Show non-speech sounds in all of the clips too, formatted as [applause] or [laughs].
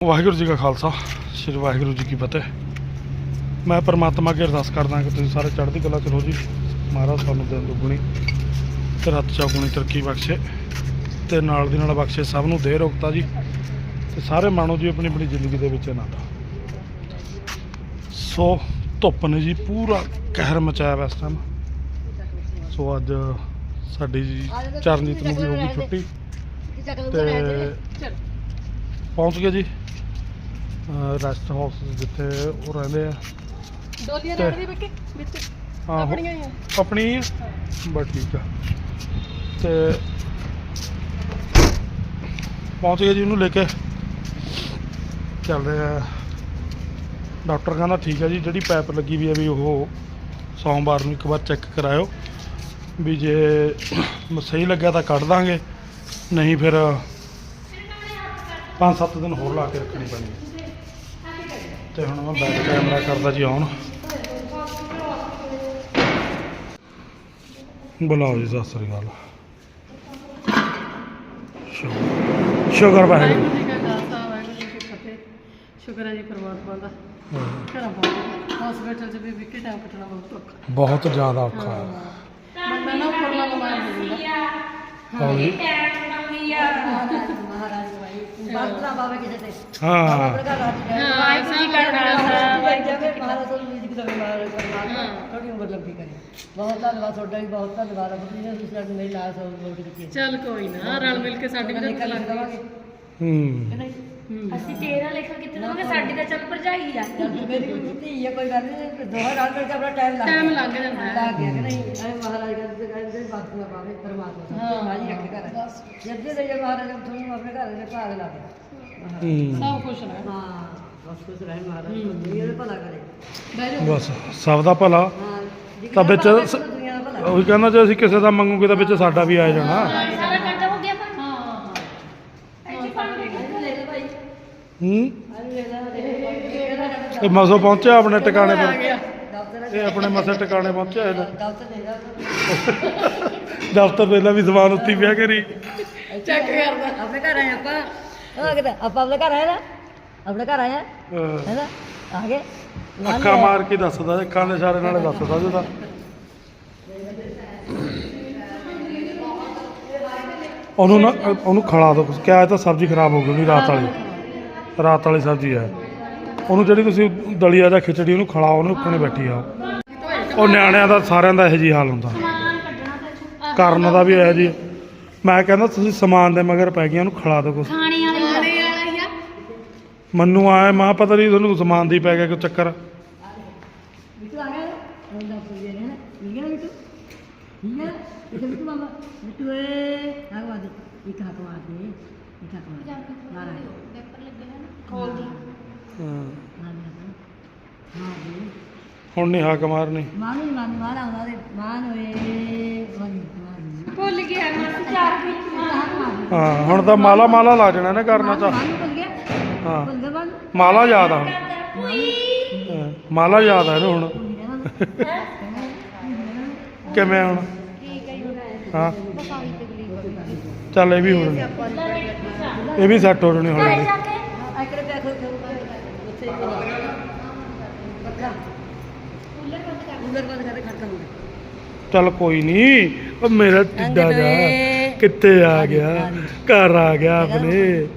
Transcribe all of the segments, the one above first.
ਵਾਹਿਗੁਰੂ ਜੀ ਕਾ ਖਾਲਸਾ ਸ੍ਰੀ ਵਾਹਿਗੁਰੂ ਜੀ ਕੀ ਫਤਿਹ। ਮੈਂ ਪਰਮਾਤਮਾ ਅੱਗੇ ਅਰਦਾਸ ਕਰਦਾ ਕਿ ਤੁਸੀਂ ਸਾਰੇ ਚੜ੍ਹਦੀ ਕਲਾ ਚ ਰਹੋ ਜੀ। ਮਹਾਰਾਜ ਤੁਹਾਨੂੰ ਦਿਨ ਦੁੱਗਣੀ ਤੇ ਰਾਤ ਚੌਗੁਣੀ ਤਰੱਕੀ ਬਖਸ਼ੇ ਤੇ ਨਾਲ ਦੀ ਨਾਲ ਬਖਸ਼ੇ ਸਭ ਨੂੰ ਦੇ ਰੋਗਤਾ ਜੀ ਤੇ ਸਾਰੇ ਮਾਣੋ ਜੀ ਆਪਣੀ ਆਪਣੀ ਜ਼ਿੰਦਗੀ ਦੇ ਵਿੱਚ ਆਨੰਦ ਸੋ ਧੁੱਪ ਨੇ ਜੀ ਪੂਰਾ ਕਹਿਰ ਮਚਾਇਆ ਵਾ ਇਸ ਟਾਈਮ ਸੋ ਅੱਜ ਸਾਡੀ ਜੀ ਚਰਨਜੀਤ ਨੂੰ ਵੀ ਹੋ ਗਈ ਛੁੱਟੀ ਤੇ ਪਹੁੰਚ ਗਏ ਜੀ। ਰੈਸਟ ਹਾਊਸ ਜਿੱਥੇ ਉਹ ਰਹਿੰਦੇ ਆ। ਡੋਲੀਆਂ ਤੇ- ਰੱਖਦੀ ਬੱਕੇ ਵਿੱਚ। ਆਹੋ। ਆਪਣੀਆਂ ਹੀ ਆ। ਆਪਣੀ ਹੀ ਆ? ਬਸ ਠੀਕ ਆ। ਤੇ ਪਹੁੰਚ ਗਏ ਜੀ ਉਹਨੂੰ ਲੈ ਕੇ। ਚੱਲਦੇ ਆ ਡਾਕਟਰ ਕਹਿੰਦਾ ਠੀਕ ਹੈ ਜੀ ਜਿਹੜੀ ਪਾਈਪ ਲੱਗੀ ਵੀ ਹੈ ਵੀ ਉਹ ਸੋਮਵਾਰ ਨੂੰ ਇੱਕ ਵਾਰ ਚੈੱਕ ਕਰਾਇਓ। ਵੀ ਜੇ ਸਹੀ ਲੱਗਿਆ ਤਾਂ ਕੱਢ ਦਾਂਗੇ। ਨਹੀਂ ਫਿਰ 5-7 ਦਿਨ ਹੋਰ ਲਾ ਕੇ ਰੱਖਣੀ ਪੈਣੀ ਹੈ ਤੇ ਹੁਣ ਮੈਂ ਬੈਕ ਕੈਮਰਾ ਕਰਦਾ ਜੀ ਆਨ ਬੁਲਾਓ ਜੀ ਸਤਿ ਸ੍ਰੀ ਅਕਾਲ। ਸ਼ੁਕਰ- ਵਾਹਿਗੁਰੂ। ਵਾਹਿਗੁਰੂ ਜੀ ਕਾ ਖਾਲਸਾ ਵਾਹਿਗੁਰੂ ਜੀ ਕੀ ਫਤਿਹ। ਸ਼ੁਕਰ ਹੈ ਜੀ ਪਰਮਾਤਮਾ ਦਾ ਘਰਾਂ ਪਹੁੰਚ ਹਸਪੀਟਲ 'ਚ ਵੀ ਵਿੱਕੀ ਟਾਈਮ ਕੱਟਣਾ ਬਹੁਤ ਔਖਾ। ਬਹੁਤ ਜ਼ਿਆਦਾ ਔਖਾ ਹੈ। ਬੰਦਾ ਨਾ ਉੱਪਰਲਾ ਬਿਮਾਰ ਹੋ ਜਾਂਦਾ ਹੌਲੀ ਮਹਾਰਾਜ ਬਾਤਰਾ ਬਾਬਾ ਕਿਸੇ ਤੇ। ਹਾਂ। ਹਾਂ ਵਾਹਿਗੁਰੂ ਜੀ ਕਾ ਖਾਲਸਾ ਮਹਾਰਾਜ ਤੋਂ ਜ਼ਿੰਦਗੀ ਦਾ ਬਿਮਾਰ ਪਰਮਾਤਮਾ ਥੋੜੀ ਉਮਰ ਲੰਬੀ ਕਰੇ। ਬਹੁਤ ਧੰਨਵਾਦ ਤੁਹਾਡਾ ਵੀ ਬਹੁਤ ਧੰਨਵਾਦ। ਬੁੱਢੀ ਨੇ ਤੁਸੀਂ ਸਾਨੂੰ ਮੇਰੀ ਲਾਸ ਹੋ। ਕੀਤੀ ਚੱਲ ਕੋਈ ਨਾ ਰਲ ਮਿਲ ਕੇ ਸਾਡੀ ਵੀ ਤਾਂ ਨਿਕਲ ਲੱਗ ਲਵਾਂਗੇ ਹੂੰ। ਅਸੀਂ ਤੇਰਾ ਲੇਖਾ ਕਿਤੇ ਦਵਾਂਗੇ? ਸਾਡੀ ਤਾਂ ਚੱਲ ਭਰਜਾਈ ਆ। ਮੇਰੀ ਕੋਈ ਧੀ ਹੈ ਕੋਈ ਗੱਲ ਨਹੀਂ ਦੋਹਾਂ ਨਾਲ ਮਿਲ ਕੇ ਆਪਣਾ ਟਾਈਮ ਲਾ ਟਾਈਮ ਲੱਗ ਜਾਂਦਾ। ਲੱਗ ਗਿਆ ਕਿ ਨਹੀਂ ਐ ਮਹਾਰਾਜ ਕਹਿੰਦੇ ਕਹਿੰਦੇ ਬਾਤਰਾ ਬਾਬੇ ਪਰਮਾਤਮਾ ਹਾਂ। ਸਾਜੀ ਰੱਖੇ ਘਰ। ਜੱਦੇ ਦੇ ਜੇ ਮਹਾਰਾਜ ਤੁਹਾਨੂੰ ਆਪਣੇ ਘਰ ਦੇ ਭਾਗ ਲਾ ਦੇ ਹੂੰ। ਸਭ ਕੁਝ ਨਾ ਹਾਂ ਬਸ ਕੁਛ ਰਹੇ ਮਹਾਰਾਜ ਦੁਨੀਆ ਦਾ ਭਲਾ ਕਰੇ। ਬਸ ਸਭ ਦਾ ਭਲਾ। ਹਾਂ ਤਾਂ ਵਿੱਚ ਦਾ ਉਹੀ ਕਹਿੰਦਾ ਜੇ ਅਸੀਂ ਕਿਸੇ ਦਾ ਮੰਗੂਗੇ ਤਾਂ ਵਿੱਚ ਸਾਡਾ ਵੀ ਆ ਜਾਣਾ ਸਾਰਾ ਘੰਟਾ ਹੋ ਗਿਆ ਪਰ ਹਾਂ ਹਾਂ ਇਹਨੂੰ ਲੈ ਲੈ ਭਾਈ ਹੂੰ? ਇਹ ਮਸੋ ਪਹੁੰਚਿਆ ਆਪਣੇ ਟਿਕਾਣੇ ਦਫ਼ਤਰ ਇਹ ਆਪਣੇ ਮਸੇ ਟਿਕਾਣੇ ਪਹੁੰਚਿਆ ਇਹਦਾ? ਦਫ਼ਤਰ ਲੈ ਜਾ ਦਫ਼ਤਰ ਵੇਲਾ ਵੀ ਸਮਾਨ ਉੱਤੀ ਪਿਆ ਕਰੀ। ਚੈੱਕ ਕਰਦਾ। ਆਪਣੇ ਘਰ ਆਏ ਆਪਾਂ। ਉਹ ਕਿਤੇ ਆਪਾਂ ਆਪਣੇ ਘਰ ਆਏ ਨਾ? ਆਪਣੇ ਘਰ ਆਏ ਹੈ। ਨਾ ਆ ਗਏ। ਅੱਖਾਂ ਮਾਰ ਕੇ ਦੱਸਦਾ ਅੱਖਾਂ ਦੇ ਇਸ਼ਾਰੇ ਨਾਲ ਦੱਸਦਾ ਜਿਹਦਾ ਉਹਨੂੰ ਨਾ ਉਹਨੂੰ ਖੜਾ ਦੋ ਕਿਆ ਇਹ ਤਾਂ ਸਬਜ਼ੀ ਖਰਾਬ ਹੋ ਗਈ ਰਾਤ ਵਾਲੀ। ਰਾਤ ਵਾਲੀ ਸਬਜ਼ੀ ਹੈ। ਉਹਨੂੰ ਜਿਹੜੀ ਤੁਸੀਂ ਦਲੀਆ ਜਾਂ ਖਿਚੜੀ ਉਹਨੂੰ ਖਿਲਾਓ ਉਹਨੂੰ ਉੱਕਣੇ ਬੈਠੀ ਆ ਉਹ ਨਿਆਣਿਆਂ ਦਾ ਸਾਰਿਆਂ ਦਾ ਇਹੋ ਜਿਹੀ ਹਾਲ ਹੁੰਦਾ। ਕਰਨ ਦਾ ਵੀ ਇਹੋ ਜੀ ਮੈਂ ਕਹਿੰਦਾ ਤੁਸੀਂ ਸਮਾਨ ਦੇ ਮਗਰ ਪੈ ਗਈਆਂ ਉਹਨੂੰ ਖਿਲਾ ਦਿਓ ਕੁਛ। ਖਾਣੇ ਵਾਲੀ ਮੈਨੂੰ ਆਇਆ ਮਾਂ ਪਤਾ ਨਹੀਂ ਤੁਹਾਨੂੰ ਸਮਾਨ ਦੀ ਪੈ ਗਿਆ ਕੋਈ ਚੱਕਰ। ਗਿਆ। ਗਿਆ ਇੱਕ ਹੱਥ ਮਾਰ ਦੇ। ਇੱਕ ਹੱਥ ਮਾਰ ਮਾਰ ਆਇਆ ਹਾਂ। ਹੁਣ ਨਹੀਂ ਹਾਕ ਮਾਰਨੀ। ਮਾਨ ਮਾਨ ਮਾਨ ਆਉਂਦਾ ਦੇ ਮਾਨ ਹੋਏ। ਮਾਨ ਮਾਨ ਭੁੱਲ ਗਿਆ ਮੈਂ ਚਾਰ ਵਿੱਚ ਮਾਨ ਹਾਂ ਹੁਣ ਤਾਂ ਮਾਲਾ ਮਾਲਾ ਲਾ ਜਾਣਾ ਨੇ ਕਰਨਾ ਤਾਂ। ਭੁੱਲ ਗਿਆ। ਹਾਂ। ਮਾਲਾ ਯਾਦ ਆ। ਹੁਣ ਹਾਂ, ਮਾਲਾ ਯਾਦ ਆ ਇਹਨੂੰ ਹੁਣ। ਕਿਵੇਂ ਹੁਣ? ਠੀਕ ਹੈ। ਜੀ ਹਾਂ ਬਸਾਈ ਤਕਲੀਫ ਚੱਲ ਇਹ ਵੀ ਹੋ ਜਾਣੀ। ਇਹ ਵੀ ਸੈੱਟ ਹੋ ਜਾਣੀ ਜਾ ਕੇ ਆ ਕਰੇ ਪਿਆ ਖੋ ਉੱਥੇ ਹੀ ਪੱਕਾ ਕੂਲਰ ਬੰਦ ਕਰ ਕੂਲਰ ਬੰਦ ਕਰਕੇ ਖੜਕਾ ਹੁੰਦਾ ਚੱਲ ਕੋਈ ਨਹੀਂ ਉਹ ਮੇਰਾ ਟਿੱਡਾ ਜਾ ਕਿੱਥੇ ਆ ਗਿਆ? ਘਰ ਆ ਗਿਆ ਆਪਣੇ।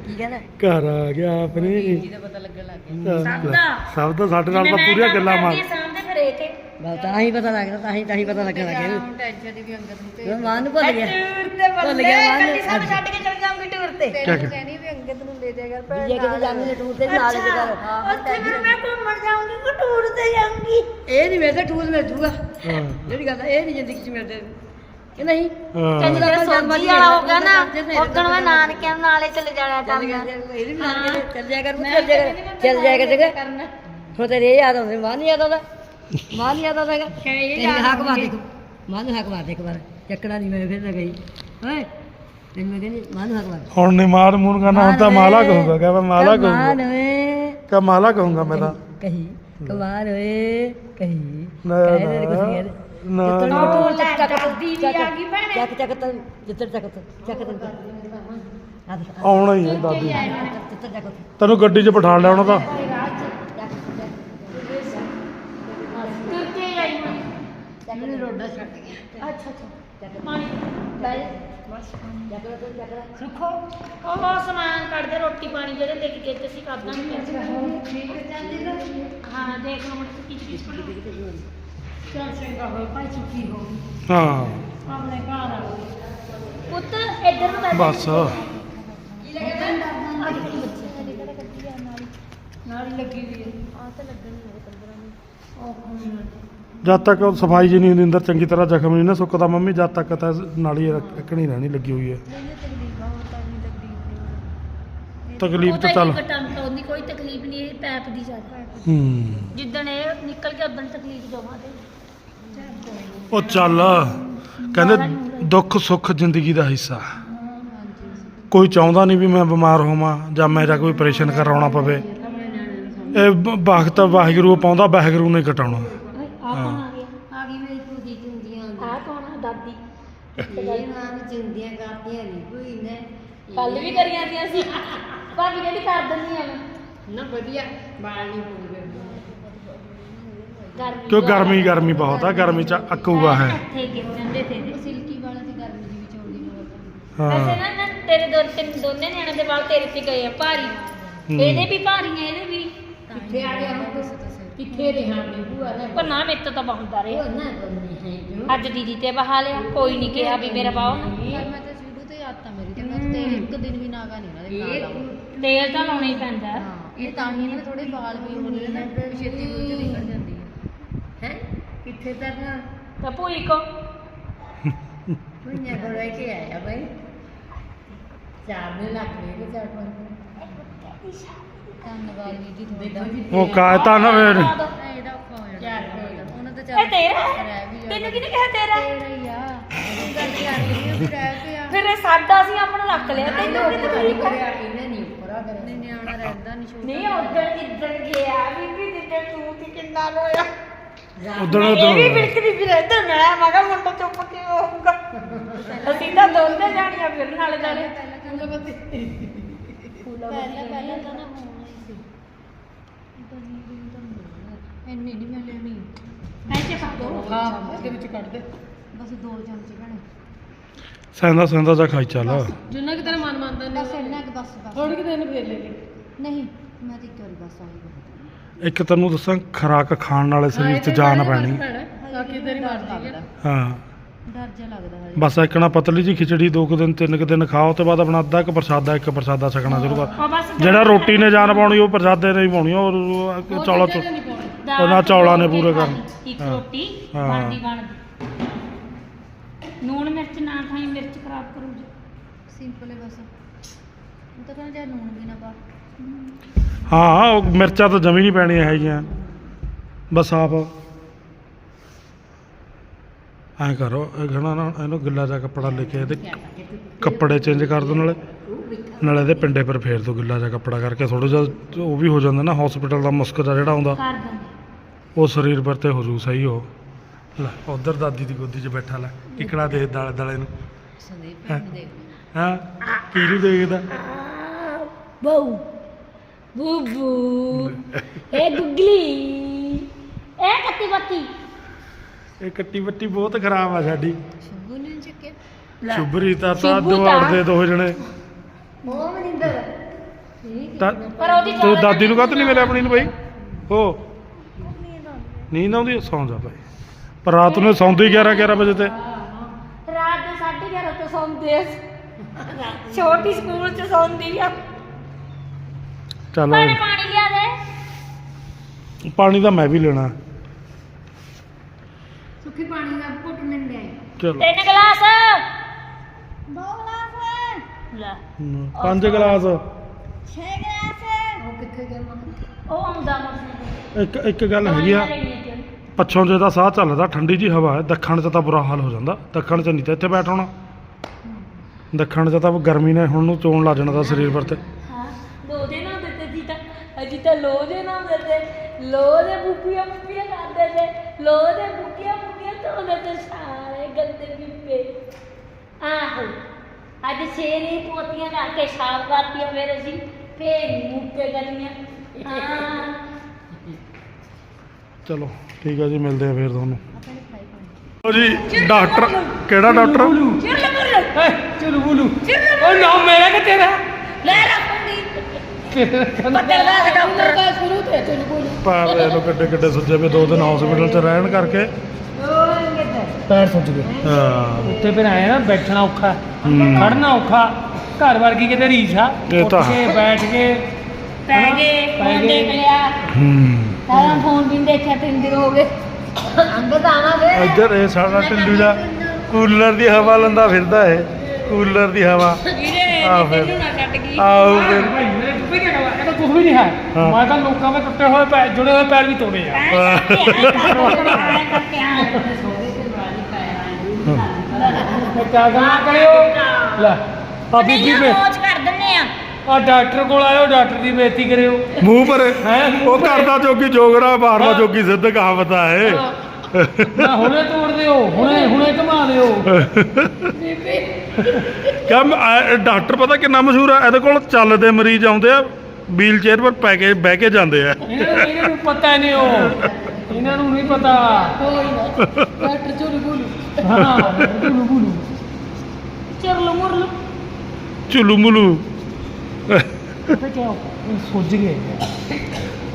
ਕੀ ਕਹਿੰਦਾ? ਘਰ ਆ ਗਿਆ ਆਪਣੇ। ਇਹਦਾ ਪਤਾ ਲੱਗਣ ਲੱਗ ਗਿਆ। ਸਭ ਦਾ। ਸਭ ਦਾ ਸਾਡੇ ਨਾਲ ਤਾਂ ਪੂਰੀਆਂ ਗੱਲਾਂ ਮਾਰ ਸਾਹਮਣੇ ਫਿਰ ਇਹ ਕੇ ਬਸ ਤਾਂ ਹੀ ਪਤਾ ਲੱਗਦਾ ਤਾਂ ਹੀ ਤਾਂ ਹੀ ਪਤਾ ਲੱਗਣ ਲੱਗ। ਗਿਆ ਟੈਨਸ਼ਨ ਦੀ ਵੀ ਅੰਗਦ ਨੂੰ ਤੇ ਮਾਨ ਨੂੰ ਭੁੱਲ ਗਿਆ। ਟੂਰ ਤੇ ਭੁੱਲ ਗਿਆ ਮਾਨ। ਕੱਲੀ ਸਾਨੂੰ ਛੱਡ ਕੇ ਚਲ ਜਾਵਾਂਗੇ ਟੂਰ ਤੇ? ਕਹਿੰਦੀ ਵੀ ਅੰਗਦ ਨੂੰ ਲੈ ਜਾਇਆ ਕਰ ਜੇ ਕਿਤੇ ਜਾਂਦੇ ਨੇ ਟੂਰ ਤੇ ਵੀ ਨਾਲ ਦੇ ਕਰ ਉੱਥੇ ਫਿਰ ਮੈਂ ਘੁੰਮਣ ਜਾਊਂਗੀ ਕਿ ਟੂਰ ਤੇ ਜਾਊਂਗੀ। ਇਹ ਨਹੀਂ ਮਿਲਦਾ ਟੂਰ ਮਿਲ ਜੂਗਾ। ਹਾਂ। ਜਿਹੜੀ ਗੱਲ ਆ, ਇਹ ਨਹੀਂ ਜ਼ਿੰਦਗੀ 'ਚ ਮਿਲਦੇ। ਕਿ ਨਹੀਂ? ਜਿਹੜਾ ਸੋਜੀ ਵਾਲਾ ਹੋ ਗਿਆ ਨਾ ਉਦੋਂ ਮੈਂ ਨਾਨਕਿਆਂ ਨੂੰ ਨਾਲੇ ਚਲੇ ਜਾਣਾ ਚੱਲ ਗਿਆ ਇਹ ਵੀ ਨਾਲ ਕਿਤੇ ਚੱਲ ਜਾਇਆ ਕਰ ਚੱਲ ਜਾਇਆ ਕਰ। ਚੱਲ ਜਾਇਆ ਕਰ। ਹੁਣ ਤੇਰੇ ਇਹ ਯਾਦ ਆਉਂਦੇ ਮਾਨ ਨਹੀਂ ਯਾਦ ਆਉਂਦਾ। ਮਾਨ ਨਹੀਂ ਯਾਦ ਆਉਂਦਾ ਹੈਗਾ ਇਹ ਤੇਰੀ ਹੱਕ ਮਾਰ ਦੇ ਤੂੰ। ਮਾਨ ਨੂੰ ਹੱਕ ਮਾਰ ਦੇ ਇੱਕ ਵਾਰ। ਚੱਕਣਾ ਨਹੀਂ ਮੈਂ ਫਿਰ ਨਾ ਗਈ। ਓਏ ਤੈਨੂੰ ਮੈਂ ਕਹਿੰਦੀ ਮਾਨ ਨੂੰ ਹੱਕ ਮਾਰ ਹੁਣ ਨਹੀਂ ਮਾਰ ਮੂਨ ਕਰਨਾ ਹੁਣ ਤਾਂ ਮਾਲਾ ਕਹੂੰਗਾ ਕਹ ਮੈਂ ਮਾਲਾ ਕਮਾਲ ਕਹੂੰਗਾ। ਓਏ। ਕਹ ਮਾਲਾ ਕਹੂੰਗਾ ਮੈਂ ਤਾਂ। ਕਹੀ ਕਮਾਲ ਓਏ ਕਹੀ। ਨਾ, ਕਹਿ ਦੇ ਕੁਛ ਨਾ, ਨਹੀਂ ਕਹਿੰਦੇ ਨਾ, ਜਿੱਤਰ ਨਾ। ਨੂੰ ਚੱਕ ਚੱਕ ਦਾਦੀ ਵੀ ਆ ਗਈ ਭੈਣੇ। ਚੱਕ ਚੱਕ ਤੈਨੂੰ ਜਿੱਤਰ ਚੱਕ ਚੱਕ ਤੈਨੂੰ ਆ ਦੇਖ ਆਉਣਾ ਹੀ ਹੈ ਦਾਦੀ ਤੇ ਜਾ ਕੇ ਤੈਨੂੰ ਗੱਡੀ 'ਚ ਬਿਠਾ ਲਿਆ ਉਹਨਾਂ ਦਾ ਤੁਰ ਕੇ ਆਈ ਮੈਂ ਮੈਨੂੰ ਰੋਡਾ ਛੱਡ ਗਿਆ ਅੱਛਾ ਅੱਛਾ ਪਾਣੀ। ਬੈ ਸੁਖੋ। ਉਹ ਸਮਾਨ ਕੱਢਦੇ ਰੋਟੀ ਪਾਣੀ ਜਿਹੜੇ ਲੈ ਕੇ ਗਏ ਤੇ ਅਸੀਂ ਖਾਦਾਂ ਨਹੀਂ ਠੀਕ ਜਾਂਦੀ ਨਾ ਹਾਂ ਦੇਖ ਲਓ। ਹੁਣ ਕੀ ਚੀਜ਼ ਚੱਲ ਚੰਗਾ ਹੋਇਆ ਭਾਈ ਸੁਖੀ ਹੋ ਹਾਂ। ਆਪਣੇ ਘਰ ਆ ਪੁੱਤ ਇੱਧਰ ਨੂੰ ਬੈਠ। ਬਸ। ਨਾਲ ਲੱਗੀ ਵੀ ਆ ਤਾਂ ਲੱਗਣ ਮੇਰੇ 15 ਨੂੰ। ਉਹ ਜਦ ਤੱਕ ਉਹ ਸਫ਼ਾਈ ਜੀ ਨਹੀਂ ਹੁੰਦੀ ਅੰਦਰ ਚੰਗੀ ਤਰ੍ਹਾਂ ਜ਼ਖਮ ਨਹੀਂ ਨਾ ਸੁੱਕਦਾ ਮੰਮੀ ਜਦ ਤੱਕ ਤਾਂ ਨਾਲੀ ਰੱਖਣੀ ਰਹਿਣੀ ਲੱਗੀ ਹੋਈ ਹੈ। ਤਕਲੀਫ ਤਾਂ ਚੱਲ। ਟੰਗ ਤੋਂ ਦੀ ਕੋਈ ਤਕਲੀਫ ਨਹੀਂ ਇਹ ਪੈਪ ਦੀ ਜ਼ਿਆਦਾ ਹੂੰ। ਜਿੱਦਣ ਇਹ ਨਿਕਲ ਕੇ ਉਦੋਂ ਤਕਲੀਫ ਜਮਾ ਦੇ। ਉਹ ਚੱਲ ਕਹਿੰਦੇ ਦੁੱਖ ਸੁੱਖ ਜ਼ਿੰਦਗੀ ਦਾ ਹਿੱਸਾ। ਕੋਈ ਚਾਹੁੰਦਾ ਨਹੀਂ ਵੀ ਮੈਂ ਬਿਮਾਰ ਹੋਵਾਂ ਜਾਂ ਮੇਰਾ ਕੋਈ ਆਪਰੇਸ਼ਨ ਕਰਾਉਣਾ ਪਵੇ। ਇਹ ਵਕਤ ਵਾਹਿਗੁਰੂ ਪਾਉਂਦਾ ਵਾਹਿਗੁਰੂ ਨੇ ਕਟਾਉਣਾ ਆ ਕੌਣ ਆ ਗਿਆ? ਆ ਗਈ ਮੇਰੀ ਪੂਰੀ ਚੁੰਦੀਆਂ ਆ ਕੌਣ ਆ? ਦਾਦੀ। ਇਹ ਮਾਂ ਨੂੰ ਚੁੰਦੀਆਂ ਕਰਦੀਆਂ ਨਹੀਂ ਕੋਈ ਨੇ ਕੱਲ ਵੀ ਕਰੀਆਂ ਸੀ ਅਸੀਂ। ਭਾਬੀ ਕਹਿੰਦੀ ਕਰ ਦਿੰਦੀ ਆ ਮੈਂ। ਨਾ ਵਧੀਆ ਬਾਲ ਨਹੀਂ ਪੂਰੇ ਗਰਮੀ ਕਿਉਂ ਗਰਮੀ ਗਰਮੀ ਬਹੁਤ ਆ ਗਰਮੀ ਚ ਅੱਕੂਗਾ ਹੈ। ਇੱਥੇ ਗਿਰ ਜਾਂਦੇ ਤੇ ਸਿਲਕੀ ਵਾਲਾ ਤੇ ਗਰਮੀ ਦੀ ਵਿੱਚ ਆਉਂਦੀ ਬਹੁਤ ਵੈਸੇ ਹਾਂ। ਨਾ ਨਾ ਤੇਰੇ ਦੋ ਤਿੰਨ ਦੋਨੇ ਨਿਆਣੇ ਦੇ ਵਾਲ ਤੇਰੇ ਤੇ ਗਏ ਆ ਭਾਰੀ। ਇਹਦੇ ਵੀ ਭਾਰੀ ਆ ਇਹਦੇ ਵੀ। ਕਿੱਥੇ ਆ ਗਿਆ ਹੁਣ ਕਿੱਥੇ ਰਿਹਾ ਆਪਣੀ ਭੂਆ ਨੇ ਪਰ ਨਾ ਮੇਰੇ ਤੋਂ ਤਾਂ ਬਹੁਤਾ ਰਹੇ। ਉਹ ਨਾ ਬੰਨੀ ਹੈ ਜੋ। ਅੱਜ ਦੀਦੀ ਤੇ ਬਹਾ ਲਿਆ ਕੋਈ ਨਹੀਂ ਕਿਹਾ ਵੀ ਮੇਰਾ ਬਾਹੋ ਨਾ। ਮੈਂ ਤਾਂ ਸ਼ੁਰੂ ਤੋਂ ਹੀ ਆਦਤ ਆ ਮੇਰੀ ਤੇ ਮੈਂ ਤੇ ਇੱਕ ਦਿਨ ਵੀ ਨਾਗਾ ਨਹੀਂ ਨਾ ਦੇ ਨਾਲ ਲਾਉਂਦੀ। ਤੇਲ ਤਾਂ ਲਾਉਣਾ ਹੀ ਪੈਂਦਾ। ਹੈ। ਇਹ ਤਾਂ ਹੀ ਨਾ ਥੋੜੇ ਵਾਲ ਵੀ ਹੁੰਦੇ ਨੇ ਨਾ ਛੇਤੀ ਗੁੱਜ ਨਿਕਲ ਜਾਂਦੀ ਹੈ ਹੈ? ਕਿੱਥੇ ਤਰਨਾ ਤਾਂ ਭੂਈ ਕੋ। ਪੁੰਨਿਆ ਕੋਲ ਰਹਿ ਕੇ ਆਇਆ ਬਈ। ਚਾਰ ਨੇ ਲੱਖ ਲੈ ਕੇ ਚਾਰ ਪੰਜ ਦੀ ਦੇ ਦੋ ਜੀ ਉਹ ਕਾਇਤਾ ਨਾ ਫਿਰ ਇਹਦਾ ਔਖਾ ਹੋ ਜਾਣਾ। ਚਾਰ ਰੁਪਏ ਉਹਨਾਂ ਤਾਂ ਇਹ ਚੱਲ ਤੇਰਾ ਰਹਿ ਵੀ ਤੈਨੂੰ ਕਿਹਨੇ ਕਿਹਾ ਤੇਰਾ ਤੇਰਾ ਹੀ ਆ। ਉਹ ਗੱਲ ਤੇ ਆ ਰਹੀ ਹੈ ਵੀ ਰਹਿ ਪਿਆ ਫਿਰ ਇਹ ਸਾਡਾ ਸੀ ਆਪਣਾ ਰੱਖ ਲਿਆ। ਤੈਨੂੰ ਉੱਪਰ ਕਿਹਨੇ ਨਹੀਂ ਕਰਿਆ ਇਹਨੇ ਨਹੀਂ ਉੱਪਰ ਕਰਿਆ ਨਹੀਂ ਨਿਆਣਾ ਰਹਿੰਦਾ ਨਹੀਂ ਛੋਟਾ ਨਹੀਂ ਉਧਰ ਜਿੱਦਣ ਗਿਆ ਬੀਬੀ ਜਿੱਦਣ ਤੂੰ ਤੇ ਕਿੰਨਾ ਲੋਇਆ ਉਦਣ ਇਹ ਵੀ ਫਿਰ ਇੱਧਰ ਮੈਂ ਮੈਂ ਕਿਹਾ ਮੁੰਡਾ ਚੁੱਪ ਕੇ ਹੋਊਗਾ? ਅਸੀਂ ਤਾਂ ਦੋਨੇ ਜਾਣੀਆਂ ਫਿਰਨ ਵਾਲੇ ਜਾਣੇ ਪਹਿਲਾਂ ਪਹਿਲਾਂ ਤਾਂ ਨਾ ਹੋਣਾ ਹੀ ਸੀ ਬਣੀ ਵੀ ਤਾਂ ਹੋਣਾ ਇੰਨੀ ਨਹੀਂ ਮੈਂ ਲੈਣੀ ਐਸੇ ਪਾ ਦੋ। ਹਾਂ ਇਹਦੇ ਵਿੱਚ ਕੱਢ ਦੇ। ਬਸ ਦੋ ਚਮਚੇ ਭੈਣੇ। ਸੈਂਦਾ ਸੈਂਦਾ ਜਾ ਖਾਈ ਚੱਲ। ਜਿੰਨਾ ਕਿ ਤੇਰਾ ਮਨ ਮੰਨਦਾ ਨਹੀਂ ਬਸ ਇੰਨਾ ਕਿ ਬਸ ਬਸ। ਥੋੜੀ ਕਿ ਦਿਨ ਫੇਰ ਲੈ ਲਈ ਨਹੀਂ ਮੈਂ ਤਾਂ ਇੱਕ ਵਾਰੀ ਬਸ ਆਈ ਬਹੁਤ ਇੱਕ ਤੈਨੂੰ ਦੱਸਾਂ ਖਰਾਕ ਖਾਣ ਵਾਲੇ ਸਰੀਰ 'ਚ ਜਾਨ ਪੈਣੀ। ਤਾਂ ਕਿ ਤੇਰੀ ਮਰਜ਼ੀ ਹੈ। ਹਾਂ। ਡਰ ਜਿਹਾ ਲੱਗਦਾ ਹੈ। ਬਸ ਇੱਕਣਾ ਪਤਲੀ ਜੀ ਖਿਚੜੀ ਦੋ ਕੁ ਦਿਨ ਤਿੰਨ ਕੁ ਦਿਨ ਖਾਓ ਤੇ ਬਾਅਦ ਆਪਣਾ ਅੱਧਾ ਇੱਕ ਪ੍ਰਸਾਦਾ ਇੱਕ ਪ੍ਰਸਾਦਾ ਛਕਣਾ ਸ਼ੁਰੂ ਕਰ। ਜਿਹੜਾ ਰੋਟੀ ਨੇ ਜਾਨ ਪਾਉਣੀ ਉਹ ਪ੍ਰਸਾਦੇ ਨਹੀਂ ਪਾਉਣੀ ਉਹ ਚੌਲਾ ਚ ਨਹੀਂ ਪਾਉਣੀ ਦਾਲ ਉਹਨਾਂ ਚੌਲਾਂ ਨੇ ਪੂਰੇ ਕਰਨੇ। ਇੱਕ ਹਾਂ। ਰੋਟੀ ਹਾਂ। ਬਣਦੀ ਬਣਦੀ। ਨੂਣ ਮਿਰਚ ਨਾ ਖਾਈ ਮਿਰਚ ਖਰਾਬ ਕਰੂ ਜੀ। ਸਿੰਪਲ ਹੈ ਬਸ। ਉਹ ਤਾਂ ਕਹਿੰਦਾ ਜੇ ਨੂਣ ਵੀ ਨਾ ਪਾ। ਹਾਂ ਉਹ ਮਿਰਚਾਂ ਤਾਂ ਜਮੀ ਨਹੀਂ ਪੈਣੀਆਂ ਹੈਗੀਆਂ। ਬਸ ਆਪ ਐਂ ਕਰੋ ਇਹ ਘਣਾ ਨਾ ਇਹਨੂੰ ਗਿੱਲਾ ਜਿਹਾ ਕੱਪੜਾ ਲੈ ਕੇ ਇਹਦੇ ਕੱਪੜੇ ਚੇਂਜ ਕਰ ਦੋ ਨਾਲੇ ਨਾਲੇ ਇਹਦੇ ਪਿੰਡੇ ਪਰ ਫੇਰ ਦੋ ਗਿੱਲਾ ਜਿਹਾ ਕੱਪੜਾ ਕਰਕੇ ਥੋੜਾ ਜਿਹਾ ਉਹ ਵੀ ਹੋ ਜਾਂਦਾ ਨਾ ਹਸਪੀਟਲ ਦਾ ਮੁਸਕ ਦਾ ਜਿਹੜਾ ਆਉਂਦਾ। ਕਰ ਦਿੰਦੇ। ਉਹ ਸਰੀਰ ਪਰ ਤੇ ਹੋ ਜੂ ਸਹੀ ਹੋ ਲੈ ਉਧਰ ਦਾਦੀ ਦੀ ਗੋਦੀ 'ਚ ਬੈਠਾ ਲੈ ਕਿਕੜਾ ਦੇ ਦਾਲੇ ਦਾਲੇ ਨੂੰ। ਸੰਦੀਪ ਹੈਂ? ਨੂੰ ਦੇਖ ਹਾਂ? ਕਿਹਨੂੰ ਦੇਖਦਾ। ਬੂਬੂ ਇਹ ਗੁਗਲੀ। ਇਹ ਕੱਤੀ ਬੱਤੀ। ਇਹ ਕੱਟੀ ਬੱਟੀ ਬਹੁਤ ਖਰਾਬ ਆ ਸਾਡੀ। ਸ਼ੰਭੂ ਨੇ ਨੀ ਚੱਕਿਆ। ਲੈ। ਸ਼ੁਭਰੀ ਤਾਂ ਸ਼ੁਭੂ ਦੇ ਦੋ ਜਣੇ। ਉਹ ਮਨਿੰਦਰ। ਤਾਂ ਪਰ ਉਹਦੀ ਤੂੰ ਦਾਦੀ ਨੂੰ ਕਾਹਤੋਂ ਨਹੀਂ ਮਿਲਿਆ ਆਪਣੀ ਨੂੰ ਬਈ? ਹੋ। ਨੀਂਦ ਆਉਂਦੀ ਸੌਂ ਜਾ ਭਾਈ। ਪਰ ਰਾਤ ਨੂੰ ਸੌਂਦੀ 11 11 ਵਜੇ ਤੇ। ਰਾਤ ਦੇ 11:30 ਤੋਂ ਸੌਂਦੇ ਆ। ਛੋਟੀ ਸਕੂਲ ਚ ਸੌਂਦੀ ਆ। ਚੱਲ। ਪਾਣੀ ਪਾਣੀ ਲਿਆ ਦੇ। ਪਾਣੀ ਤਾਂ ਮੈਂ ਵੀ ਲੈਣਾ। ਸੁੱਖੀ ਪਾਣੀ ਦਾ ਘੁੱਟ ਮਿਲ ਲਿਆ ਚਲੋ। ਤਿੰਨ ਗਲਾਸ। ਦੋ ਗਲਾਸ। ਲੈ। ਪੰਜ ਗਲਾਸ। 6 ਗਲਾਸ। ਉਹ ਕਿੱਥੇ ਗਿਆ ਮਾਂ ਉਹ ਆਉਂਦਾ ਮੋਟਰਸਾਈਕਲ ਇੱਕ ਇੱਕ ਗੱਲ ਹੈਗੀ ਆ। ਪੱਛੋਂ ਜੇ ਦਾ ਸਾਹ ਚੱਲਦਾ, ਠੰਡੀ ਜੀ ਹਵਾ ਹੈ, ਦੱਖਣ 'ਚ ਤਾਂ ਬੁਰਾ ਹਾਲ ਹੋ ਜਾਂਦਾ। ਦੱਖਣ 'ਚ ਨਹੀਂ ਤਾਂ ਇੱਥੇ ਬੈਠ ਹੋਣਾ। ਦੱਖਣ 'ਚ ਤਾਂ ਗਰਮੀ ਨੇ ਹੁਣ ਨੂੰ ਚੋਣ ਲੱਗ ਜਾਣਾ ਦਾ ਸਰੀਰ ਪਰ ਤੇ। ਹਾਂ ਲੋ ਦੇ ਨਾ ਦਿੱਤੇ ਜੀ ਤਾਂ, ਅਜੀ ਤਾਂ ਲੋ ਦੇ ਨਾ ਦਿੱਤੇ। ਲੋ ਦੇ ਬੁੱਕੀਆਂ ਬੁੱਕੀਆਂ ਕਰਦੇ ਤੇ ਲੋ ਦੇ ਬੁੱਕੀਆਂ ਬੁੱਕੀਆਂ ਧੋਦੇ ਤੇ ਸਾਰੇ ਗੰਦੇ ਪਿੱਪੇ ਆਹੋ, ਅੱਜ ਸ਼ੇਰੀ ਪੋਤੀਆਂ ਕਰਕੇ ਸਾਫ਼ ਕਰਤੀਆਂ ਫਿਰ ਅਸੀਂ ਫੇਰ ਮੁੱਕੇ ਗਲੀਆਂ। ਹਾਂ। ਚਲੋ ਠੀਕ ਆ ਜੀ ਮਿਲਦੇ ਆ ਫੇਰ ਤੁਹਾਨੂੰ। ਲਓ ਜੀ ਡਾਕਟਰ ਕਿਹੜਾ ਡਾਕਟਰ? ਚਿਰ ਬੋਲੂ। ਉਹ ਨਾ ਮੇਰਾ ਕਿ ਤੇਰਾ? ਲੈ ਰੱਖੂੰਗੀ। ਪੱਤਰ ਦਾ ਡਾਕਟਰ। ਦਾ ਸ਼ੁਰੂ ਤੇ ਚਲੂ ਬੋਲੂ। ਪੈਰ ਦੇ ਲੋ ਕਿੱਡੇ ਕਿੱਡੇ ਸੁੱਜੇ ਦੋ ਦਿਨ ਹਸਪੀਟਲ 'ਚ ਰਹਿਣ ਕਰਕੇ। ਪੈਰ ਸੁੱਜ ਗਏ। ਹਾਂ। ਉੱਥੇ ਫਿਰ ਆਇਆ ਨਾ ਬੈਠਣਾ ਔਖਾ। ਖੜਨਾ ਔਖਾ। ਘਰ ਵਰਗੀ ਕਿਤੇ ਰੀਸ ਆ। ਇਹ ਤਾਂ ਉੱਠ ਕੇ ਬੈਠ ਕੇ ਪੈ ਗਏ ਪੈ ਗਏ। ਹੂੰ। ਸਾਰਾ ਫੋਨ ਵੀ ਨੀ ਦੇਖਿਆ ਤਿੰਨ ਦਿਨ ਹੋ ਗਏ। ਅੰਦਰ ਤਾਂ ਆਵਾਂਗੇ। ਇੱਧਰ ਇਹ ਸਾਡਾ ਟਿੰਡੂ ਦਾ ਕੂਲਰ ਦੀ ਹਵਾ ਲੰਦਾ ਫਿਰਦਾ ਇਹ ਕੂਲਰ ਦੀ ਹਵਾ। ਇਹਨੇ ਆਹ ਫਿਰ। ਤੈਨੂੰ ਨਾ ਕੱਟ ਗਈ। ਆਓ ਫਿਰ। ਭਾਈ ਮੇਰੇ ਕੁਝ ਨਹੀਂ ਹੈਗਾ ਇਹ ਤਾਂ ਕੁਝ ਵੀ ਨਹੀਂ ਹੈ। ਹਾਂ। ਮੈਂ ਤਾਂ ਲੋਕਾਂ ਦੇ ਟੁੱਟੇ ਹੋਏ ਪੈਰ ਜੁੜੇ ਹੋਏ ਪੈਰ ਵੀ ਤੋੜੇ ਆ। ਮੈਂ ਕਿਆ ਗੱਲਾਂ ਕਰਿਓ? ਲੈ। ਆ ਬੀਬੀ ਮੇ ਆ ਡਾਕਟਰ ਕੋਲ ਆਇਓ ਡਾਕਟਰ ਦੀ ਬੇਇੱਜ਼ਤੀ ਕਰਿਓ। ਮੂੰਹ ਪਰ ਹੈਂ? ਉਹ ਕਰਦਾ ਜੋਗੀ ਜੋਗਰਾ ਮਾਰਦਾ ਜੋਗੀ ਸਿੱਧ ਕਹਾਵਤ ਆ ਇਹ ਨਾ ਹੁਣੇ ਤੋੜ ਦਿਓ ਹੁਣੇ ਹੁਣੇ ਘੁਮਾ ਦਿਓ। ਕੰਮ ਡਾਕਟਰ ਪਤਾ ਕਿੰਨਾ ਮਸ਼ਹੂਰ ਆ? ਇਹਦੇ ਕੋਲ ਚੱਲਦੇ ਮਰੀਜ਼ ਆਉਂਦੇ ਆ ਵੀਲ ਚੇਅਰ ਪਰ ਪੈ ਕੇ ਬਹਿ ਕੇ ਜਾਂਦੇ ਆ। ਇਹਨਾਂ ਨੂੰ ਇਹਨਾਂ ਨੂੰ ਪਤਾ ਨਹੀਂ ਉਹ। ਇਹਨਾਂ ਨੂੰ ਨਹੀਂ ਪਤਾ। ਹਾਂ ਬੁਲੂ ਬੁਲੂ ਚੁਰਲੂ ਮੁਰਲੂ। ਚੁਲੂ ਮੁਲੂ। ਪਤਾ ਕਿਆ ਉਹ ਸੁੱਜ ਗਏ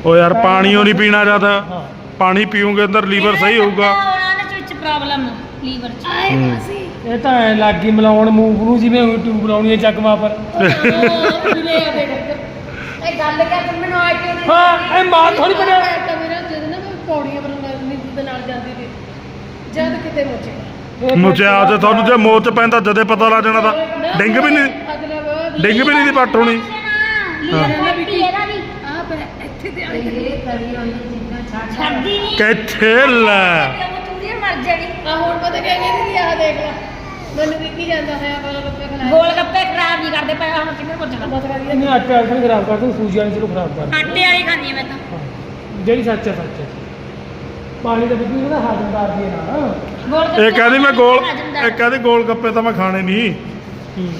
ਉਹ ਯਾਰ ਪਾਣੀਓ ਨਹੀਂ ਪੀਣਾ ਜ਼ਿਆਦਾ। ਪਾਣੀ ਪੀਓਗੇ ਅੰਦਰ ਲੀਵਰ ਸਹੀ ਹੋਊਗਾ। ਉਹਨਾਂ ਦੇ ਵਿੱਚ ਪ੍ਰੋਬਲਮ ਲੀਵਰ ਚ। ਇਹ ਤਾਂ ਐ ਲੱਗੀ ਮਿਲਾਉਣ ਮੂੰਹ ਨੂੰ ਜਿਵੇਂ ਉਹ ਟਿਊਬ ਲਾਉਣੀ ਹੈ ਜਗਮਾ ਪਰ। ਇਹ ਗੱਲ ਕਰ ਮੈਨੂੰ ਆ ਕੇ ਹਾਂ ਇਹ ਮਾਰ ਥੋੜੀ ਬਣਿਆ ਇਹ ਮੁਝਿਆ ਤੇ ਤੁਹਾਨੂੰ ਜੇ ਮੋਚ ਪੈਂਦਾ ਜਦੇ ਪਤਾ ਲੱਗ ਜਾਣਾ ਤਾਂ ਡਿੰਗ ਵੀ ਨਹੀਂ। ਡਿੰਗ ਵੀ ਨਹੀਂ ਦੀ ਪੱਟ ਹੋਣੀ। ਲੀਵਰ ਫੈਟੀ ਇਹਦਾ ਵੀ। ਇਹ ਕਰੀ ਹੋਈ ਚੀਜ਼ਾਂ ਛੱਡ ਛੱਡਦੀ ਨਹੀਂ। ਕਿੱਥੇ ਲੈ? ਉਹ ਤੂੰ ਮਰ ਜਾਣੀ ਗੋਲ ਗੱਪੇ ਖਰਾਬ ਨਹੀਂ ਕਰਦੇ ਪਏ ਹੁਣ ਕਿੰਨੇ ਪੁੱਛਣਾ ਇਹਨੇ ਆਟੇ ਵਾਲੀ ਖਰਾਬ ਕਰ ਦੂੰ ਸੂਜੀ ਵਾਲੀ ਚਲੋ ਖਰਾਬ ਕਰ ਆਟੇ ਵਾਲੀ ਖਾਣੀ ਮੈਂ ਤਾਂ। ਹਾਂ। ਜਿਹੜੀ ਸੱਚ ਹੈ ਸੱਚ ਹੈ ਪਾਣੀ ਦਾ ਬਿੱਜੂ ਇਹਦਾ ਹਾਜ਼ਮਦਾਰ ਦੀ ਹੈ ਨਾ। ਗੋਲ ਇਹ ਕਹਿੰਦੀ ਮੈਂ ਗੋਲ ਇਹ ਕਹਿੰਦੀ ਗੋਲ ਗੱਪੇ ਤਾਂ ਮੈਂ ਖਾਣੇ ਨਹੀਂ।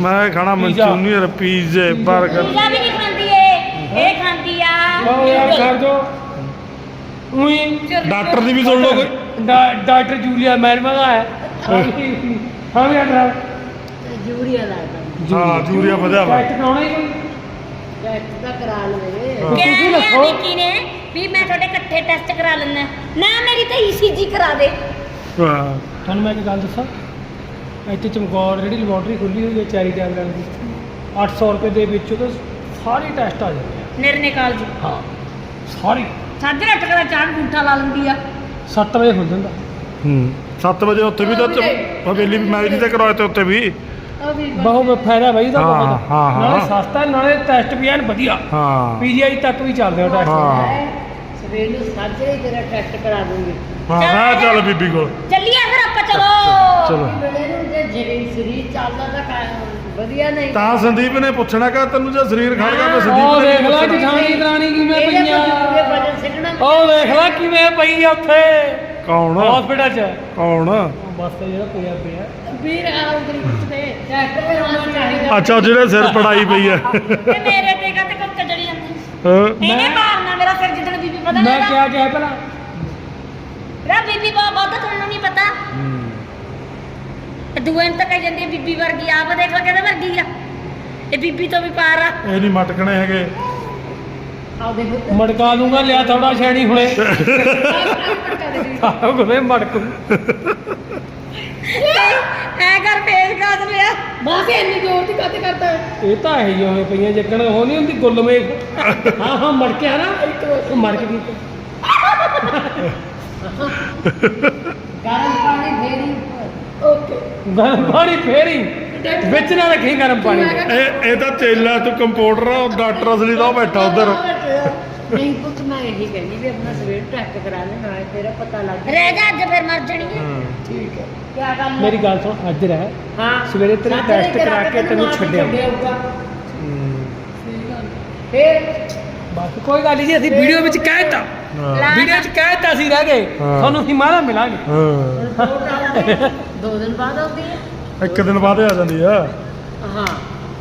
ਮੈਂ ਖਾਣਾ ਪੀਜ਼ਾ। ਮਨਚੂਰੀਅਨ ਪੀਜ਼ੇ 버ਗਰ ਪੀਜ਼ਾ ਵੀ ਨਹੀਂ ਖਾਂਦੀ ਏ ਇਹ ਖਾਂਦੀ ਆ। ਲਓ ਯਾਰ ਕਰ ਦੋ ਉਹੀ ਡਾਕਟਰ ਦੀ ਵੀ ਸੁਣ ਲਓ ਕੋਈ। ਡਾਕਟਰ ਜੂਲੀਆ ਮੈਰਮਾ ਦਾ ਹੈ। ਹਾਂ। ਵੀ ਡਾਕਟਰ ਜੂਰੀਆ ਲੱਗਦਾ ਹਾਂ। ਜੂਰੀਆ ਵਧਿਆ ਵਾ। ਟੈਸਟ ਕਰਾਉਣਾ ਹੀ ਕੋਈ? ਟੈਸਟ ਤਾਂ ਕਰਾ ਲਵੇ। ਤੁਸੀਂ ਦੱਸੋ। ਵਿੱਕੀ ਨੇ ਵੀ ਮੈਂ ਤੁਹਾਡੇ ਇਕੱਠੇ ਟੈਸਟ ਕਰਾ ਲੈਣਾ ਨਾ ਮੇਰੀ ਤਾਂ ਈਸੀਜੀ ਕਰਾ ਦੇ। ਹਾਂ। ਤੁਹਾਨੂੰ ਮੈਂ ਇੱਕ ਗੱਲ ਦੱਸਾਂ? ਇੱਥੇ ਚਮਕੌਰ ਜਿਹੜੀ ਲੈਬੋਰਟਰੀ ਖੁੱਲੀ ਹੋਈ ਹੈ ਚੈਰੀਟੇਬਲ ਵਾਲੀ ਦੀ 800 ਰੁਪਏ ਦੇ ਵਿੱਚ ਉਹਦੇ ਸਾਰੇ ਟੈਸਟ ਆ ਜਾਂਦੇ ਆ। ਨਿਰਨੇ ਕਾਲਜ ਹਾਂ ਸਾਰੇ। ਸਾਢੇ ਅੱਠ ਕਰਾ ਚਾਹ ਗੁੰਠਾ ਲਾ ਲੈਂਦੀ ਆ। 7 ਵਜੇ ਖੁੱਲ ਜਾਂਦਾ। ਹੂੰ 7 ਵਜੇ ਉੱਥੇ ਵੀ ਤਾਂ ਹਵੇਲੀ ਵੀ ਮੈਰਿਜ ਤੇ ਕਰਵਾਏ ਤੇ ਉੱਥੇ ਵੀ। ਬਹੁਤ ਫਾਇਦਾ ਬਾਈ ਦਾ ਹਾਂ, ਬਹੁਤ। ਨਾਲੇ ਸਸਤਾ ਨਾਲੇ ਟੈਸਟ ਵੀ ਐਨ ਵਧੀਆ। ਹਾਂ। ਪੀਜੀਆਈ ਤੱਕ ਵੀ ਚੱਲਦੇ ਆ ਟੈਸਟ ਹਾਂ। ਸਵੇਰ ਨੂੰ ਸਾਜਰੇ ਹੀ ਤੇਰਾ ਟੈਸਟ ਕਰਾ ਦੂੰਗੀ। ਹਾਂ ਚੱਲ ਬੀਬੀ ਕੋਲ। ਚੱਲੀਏ ਚਲੋ। ਸਰੀਰ ਚੱਲਦਾ ਤਾਂ ਕਾ- ਵਧੀਆ ਨਹੀਂ ਤਾਂ ਸੰਦੀਪ ਨੇ ਪੁੱਛਣਾ ਕਿ ਤੈਨੂੰ ਜੇ ਸਰੀਰ ਖੜ ਗਿਆ ਤਾਂ ਉਹ ਸੰਦੀਪ ਨੇ ਦੇਖ ਲੈ ਪੁੱਛਣਾ। ਜਠਾਣੀ ਦਰਾਣੀ ਕਿਵੇਂ ਇਹਦੇ ਪਈਆਂ। ਬਜ਼ੁਰਗੇ ਵਜਨ ਸਿੱਟਣਾ ਉਹ ਦੇਖ ਲੈ ਕਿਵੇਂ ਪਈ ਆ ਉੱਥੇ। ਕੌਣ? ਹਸਪੀਟਲ 'ਚ। ਕੌਣ? ਬਸ ਤੇ ਜਿਹੜਾ ਪਿਆ ਪਿਆ। ਵੀਰ ਆਉਂਦਰੀ ਪੁੱਛਦੇ ਟੈਸਟ ਵੀ ਹੋਣਾ ਚਾਹੀਦਾ। ਅੱਛਾ ਜਿਹੜੇ ਸਿਰ ਪੜਾਈ ਪਈ ਹੈ ਤੇ ਮੇਰੇ ਤੇ ਕਾ ਤੇ ਕੁੱਕ ਜੜੀ ਜਾਂਦੀ ਹਾਂ। ਇਹਨੇ ਮਾਰਨਾ ਮੇਰਾ ਸਿਰ ਜਿੱਦਣ ਬੀਬੀ ਪਤਾ ਮੈਂ ਲੱਗਾ ਕਿਹਾ ਕਿਹਾ ਪਹਿਲਾਂ ਰਾ ਬੀਬੀ ਬਹੁਤ ਬਹੁਤ ਤੁਹਾਨੂੰ ਨਹੀਂ ਪਤਾ। ਤੇ ਦੂਏ ਨੂੰ ਤਾਂ ਕਹੀ ਜਾਂਦੀ ਆ, ਬੀਬੀ ਵਰਗੀ ਆਪ ਦੇਖ ਲੈ ਕਿਹਦੇ ਵਰਗੀ ਆ। ਇਹ ਬੀਬੀ ਤੋਂ ਵੀ ਪਾਰ ਆ। ਇਹ ਨਹੀਂ ਮਟਕਣੇ ਹੈਗੇ। ਮੜਕਾ ਦੂੰਗਾ ਲਿਆ ਥੋੜਾ ਛੈਣੀ ਹੁਣੇ। [laughs] ਆਹ ਗੁਨੇ ਮੜਕੂ ਐ ਕਰ ਫੇਸ ਕਾਸ ਲਿਆ ਇਹ ਤਾਂ ਇਹ ਹੋਏ ਪਈਆਂ ਜੱਕਣ ਉਹ ਨਹੀਂ ਹੁੰਦੀ ਗੁੱਲ ਮੇਖ ਹਾਂ ਹਾਂ ਮੜਕਿਆ ਨਾ। ਉਹ ਮੜਕ ਗਈ। ਓਕੇ ਗਰਮ ਪਾਣੀ ਫੇਰੀ ਵਿੱਚ ਨਾ ਰੱਖੀ ਗਰਮ ਪਾਣੀ। ਇਹ ਇਹ ਤਾਂ ਚੇਲਾ ਤੂੰ ਕੰਪਿਊਟਰ ਆ ਡਾਕਟਰ ਅਸਲੀ ਦਾ ਉਹ ਬੈਠਾ ਉਧਰ। ਨਹੀਂ ਪੁੱਤ ਮੈਂ ਇਹੀ ਕਹਿੰਦੀ ਵੀ ਆਪਣਾ ਸਵੇਰ ਟੈਸਟ ਕਰਾ ਲੈ ਨਾਲੇ ਤੇਰਾ ਪਤਾ ਲੱਗ ਰਹਿ ਜਾ ਅੱਜ ਫਿਰ ਮਰ ਜਾਣੀ ਹੈ। ਠੀਕ ਹੈ। ਕੀ ਗੱਲ ਮੇਰੀ ਗੱਲ ਸੁਣ ਅੱਜ ਰਹਿ। ਹਾਂ। ਸਵੇਰੇ ਤੇਰਾ ਟੈਸਟ ਕਰਾ ਕੇ ਤੈਨੂੰ ਛੱਡਿਆ। ਫੇਰ ਬਸ ਕੋਈ ਗੱਲ ਨਹੀਂ ਜੀ ਅਸੀਂ ਵੀਡੀਓ ਵਿੱਚ ਕਹਿਤਾ ਹਾਂ ਵੀਡੀਓ 'ਚ ਕਹਿਤਾ ਸੀ ਰਹਿ ਗਏ ਹਾਂ। ਤੁਹਾਨੂੰ ਹਿਮਾਲਾ ਮਿਲਾਂਗੇ ਹਾਂ ਰਿਪੋਰਟ ਆਉਂਦੀ ਦੋ ਦਿਨ ਬਾਅਦ ਆਉਂਦੀ ਹੈ ਇੱਕ ਦਿਨ ਬਾਅਦ ਆ ਜਾਂਦੀ ਆ ਹਾਂ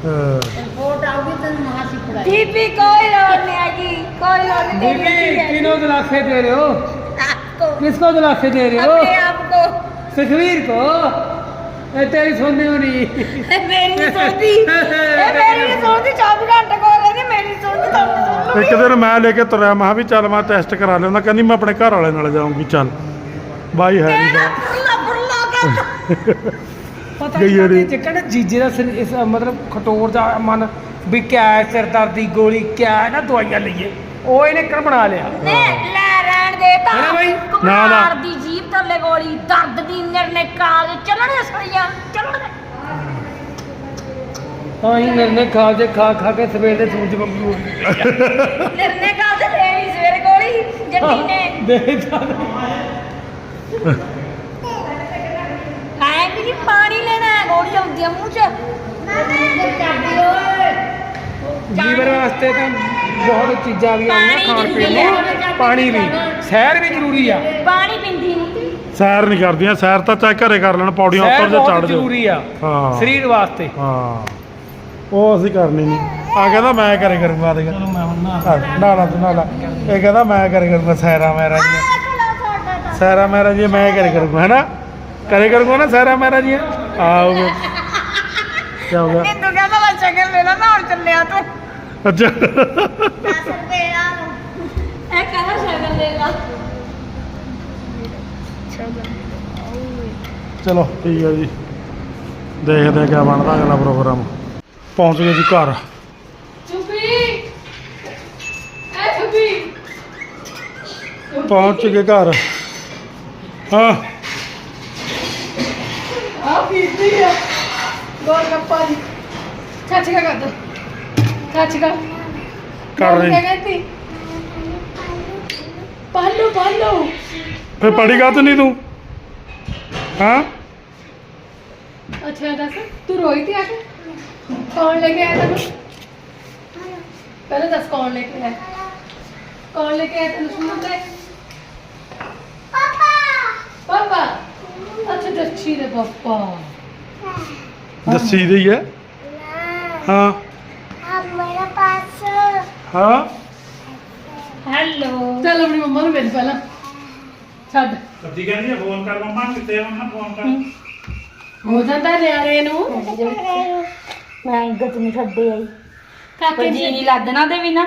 ਹਾਂ। ਰਿਪੋਰਟ ਆਊਗੀ ਤੈਨੂੰ ਮਹਾਸੀ ਪੜਾਈ ਬੀਬੀ ਕੋਈ ਲੋੜ ਨਹੀਂ ਹੈਗੀ ਕੋਈ ਲੋੜ नहीं तेरी अच्छी बीबी है। किनो दिलासे दे रहे हो आपको किसको दिलासे दे रहे हो अपने आप को सुखवीर को ए, तेरी सुननी होनी मेरी नहीं सुनती ये मेरी नहीं सुनती चौबीस घंटे को ਇੱਕ ਦਿਨ ਮੈਂ ਲੈ ਕੇ ਤੁਰਿਆ ਮਹਾ ਵੀ ਚੱਲ ਮੈਂ ਟੈਸਟ ਕਰਾ ਲੈਂਦਾ ਕਹਿੰਦੀ ਮੈਂ ਆਪਣੇ ਘਰ ਵਾਲੇ ਨਾਲ ਜਾਊਂਗੀ ਚੱਲ। ਬਾਈ ਹੈ ਨਹੀਂ ਬੁਰਲਾ ਬੁਰਲਾ ਕਰ। [laughs] ਪਤਾ ਨਹੀਂ ਜਿਹੜੀ- ਜੀਜੇ ਦਾ ਇਸ ਮਤਲਬ ਖਟੋਰ ਦਾ ਮਨ ਵੀ ਕਿਆ ਸਿਰ ਦੀ ਗੋਲੀ ਕਿਆ ਹੈ ਨਾ ਦਵਾਈਆਂ ਲਈਏ ਉਹ ਇਹਨੇ ਕਰ ਬਣਾ ਲਿਆ। ਹਾਂ ਹੀ ਮੇਰੇ ਨੇ ਖਾ ਕੇ ਖਾ ਖਾ ਕੇ ਸਵੇਰ ਦੇ ਸੂਰਜ ਵਾਂਗੂ ਹੋ ਗਈ ਨਿਰਨੇ ਕਾਲ ਤੇ ਦੇਣੀ ਸਵੇਰੇ ਗੋਲੀ ਜੱਟੀ ਨੇ ਦੇਖਦਾ ਐ ਵੀ ਨਹੀਂ ਪਾਣੀ ਲੈਣਾ ਹੈ, ਗੋਲੀ ਆਉਂਦੀ ਆ ਮੂੰਹ ਚ। ਲੀਵਰ ਵਾਸਤੇ ਤਾਂ ਬਹੁਤ ਚੀਜ਼ਾਂ ਵੀ ਆਉਂਦੀਆਂ ਪਾਣੀ ਖਾਣ ਪੀਣ ਹੈ। ਨੂੰ ਪਾਣੀ ਵੀ ਸੈਰ ਵੀ ਜ਼ਰੂਰੀ ਆ। ਪਾਣੀ ਪਿੰਦੀ ਨਹੀਂ ਸੈਰ ਨਹੀਂ ਕਰਦੀਆਂ ਸੈਰ ਤਾਂ ਚਾਹੇ ਘਰੇ ਕਰ ਲੈਣ ਪੌੜੀਆਂ ਸੈਰ ਉੱਪਰ ਜਾਂ ਬਹੁਤ ਚੜ ਜਾਓ। ਜ਼ਰੂਰੀ ਆ ਹਾਂ। ਸਰੀਰ ਵਾਸਤੇ। ਹਾਂ। ਉਹ ਅਸੀਂ ਕਰਨੀ ਨਹੀਂ। ਆ ਕਹਿੰਦਾ ਮੈਂ ਕਰੇ ਕਰੂੰਗਾ ਦੇਖ ਚਲੋ ਮੈਂ ਹੁਣ ਨਾ ਨਾ ਨਾ ਤੂੰ ਨਾ ਲਾ। ਇਹ ਕਹਿੰਦਾ ਮੈਂ ਕਰੇ ਕਰੂੰਗਾ ਸੈਰਾ ਮੈਰਾ ਜੀ। ਸੈਰਾ ਮੈਰਾ ਜੀ ਮੈਂ ਕਰੇ ਕਰੂੰਗਾ ਹੈ ਨਾ ਕਰੇ ਕਰੂੰਗਾ ਨਾ ਸੈਰਾ ਮੈਰਾ ਜੀ? ਆਓ ਕੀ ਹੋ ਗਿਆ? ਤੂੰ ਕਹਿੰਦਾ ਮੈਂ ਸ਼ਗਨ ਲੈ ਲਾ ਨਾ ਚੱਲਿਆ ਤੂੰ। ਅੱਛਾ। 10 ਰੁਪਏ ਆ। ਇਹ ਕਹਿੰਦਾ ਸ਼ਗਨ ਲੈ ਲਾ। ਚਲੋ। ਠੀਕ ਹੈ ਜੀ। ਦੇਖਦੇ ਹਾਂ ਕਿਆ ਬਣਦਾ ਅਗਲਾ ਪ੍ਰੋਗਰਾਮ। ਪਹੁੰਚ ਗਏ ਜੀ ਘਰ। ਚੁੱਪੀ ਐ ਚੁੱਪੀ ਪਹੁੰਚ ਗਏ ਘਰ। ਹਾਂ। ਆ ਪੀਤੀ ਆ। ਗੋਲ ਗੱਪਾ ਜੀ ਚਾਚੀ ਕਾ ਕਰ ਚਾਚੀ ਕਾ। ਕਰ ਰਹੀ। ਕਹਿੰਦੀ ਪਾਲੋ ਪਾਲੋ। ਫੇ ਪੜੀ ਗਾ ਨਹੀਂ ਤੂੰ? ਹਾਂ। ਅੱਛਾ ਦੱਸ। ਤੂੰ ਰੋਈ ਤੀ ਆ ਕੇ ਕੌਣ ਲੈ ਕੇ ਆਇਆ ਤੈਨੂੰ? ਪਹਿਲਾਂ ਦੱਸ ਕੌਣ ਲੈ ਕੇ ਆਇਆ? ਕੌਣ ਲੈ ਕੇ ਆਇਆ ਤੈਨੂੰ ਸੁਣ ਤੇ? ਪਾਪਾ। ਪਾਪਾ? ਅੱਛਾ ਦੱਸੀ ਦੇ ਪਾਪਾ। ਦੱਸੀ ਦੀ ਹੈ ਹਾਂ? ਹਾਂ। ਹੈਲੋ। ਚੱਲ ਆਪਣੀ ਮੰਮਾ ਨੂੰ ਮਿਲ ਪਹਿਲਾਂ। ਛੱਡ। ਸੱਚੀ ਕਹਿੰਦੀ ਹੈ ਫੋਨ ਕਰ ਮੰਮਾ ਕਿੱਥੇ ਆ ਮੰਮਾ ਫੋਨ ਕਰ। ਹੋ। ਜਾਂਦਾ ਨਿਆਣੇ ਨੂੰ। ਮੈਂ ਅੰਗਤ ਨੂੰ ਛੱਡੇ ਆਈ। ਕਾਕੇ ਜੀ ਨਹੀਂ ਲੱਗਣਾ ਤੇ ਵੀ ਨਾ।